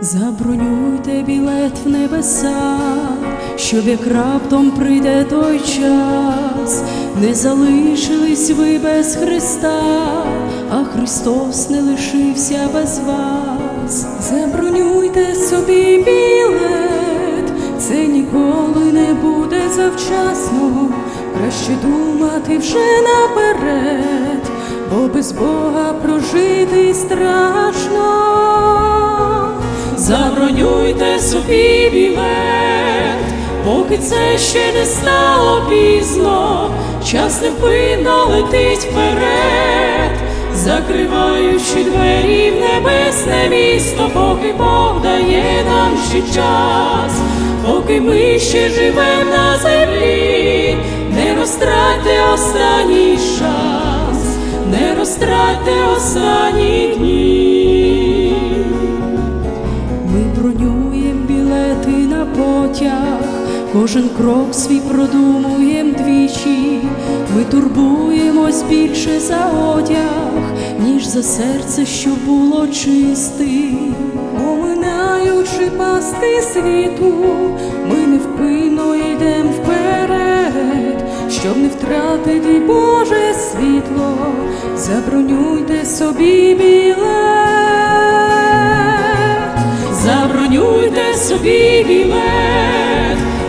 Забронюйте білет в небеса, щоб як раптом прийде той час, не залишились ви без Христа, а Христос не лишився без вас. Забронюйте собі білет, це ніколи не буде завчасно, краще думати вже наперед, бо без Бога прожити страшно. Забронюйте собі білет, поки це ще не стало пізно, час невпинно летить вперед, закриваючи двері в небесне місто, поки Бог дає нам ще час, поки ми ще живемо на землі, не розтратьте останній шанс, не розтратьте останні дні. Кожен крок свій продумуєм двічі. Ми турбуємось більше за одяг, ніж за серце, що було чистим. Оминаючи пасти світу, ми невпинно йдем вперед, щоб не втратити Боже світло, забронюйте собі білет. Забронюйте собі білет,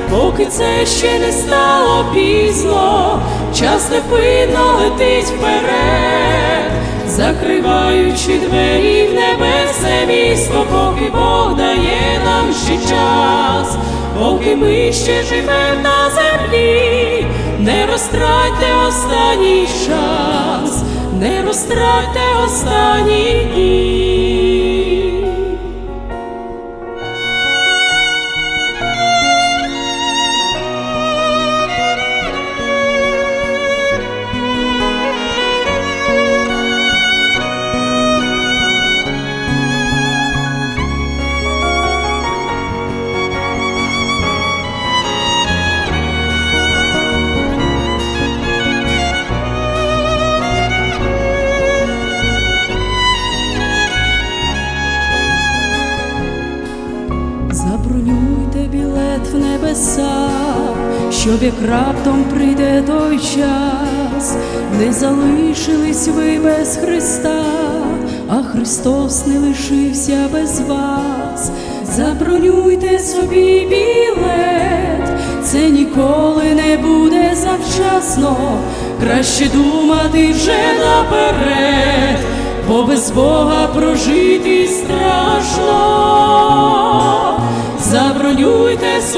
поки це ще не стало пізно, час невпинно летить вперед, закриваючи двері в небесне місто, поки Бог дає нам ще час, поки ми ще живемо на землі, не розтратьте останній шанс, не розтратьте останні дні. В небеса, щоб як раптом прийде той час, не залишились ви без Христа, а Христос не лишився без вас. Забронюйте собі білет, це ніколи не буде завчасно, краще думати вже наперед, бо без Бога прожити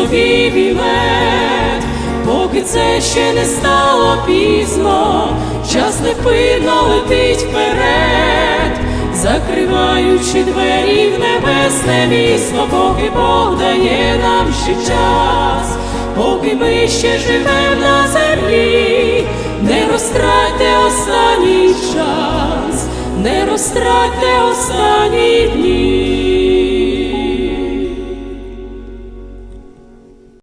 собі білет, поки це ще не стало пізно, час невпинно летить вперед, закриваючи двері в небесне місто, поки Бог дає нам ще час, поки ми ще живемо на землі, не розтратьте останній час, не розтратьте останні дні.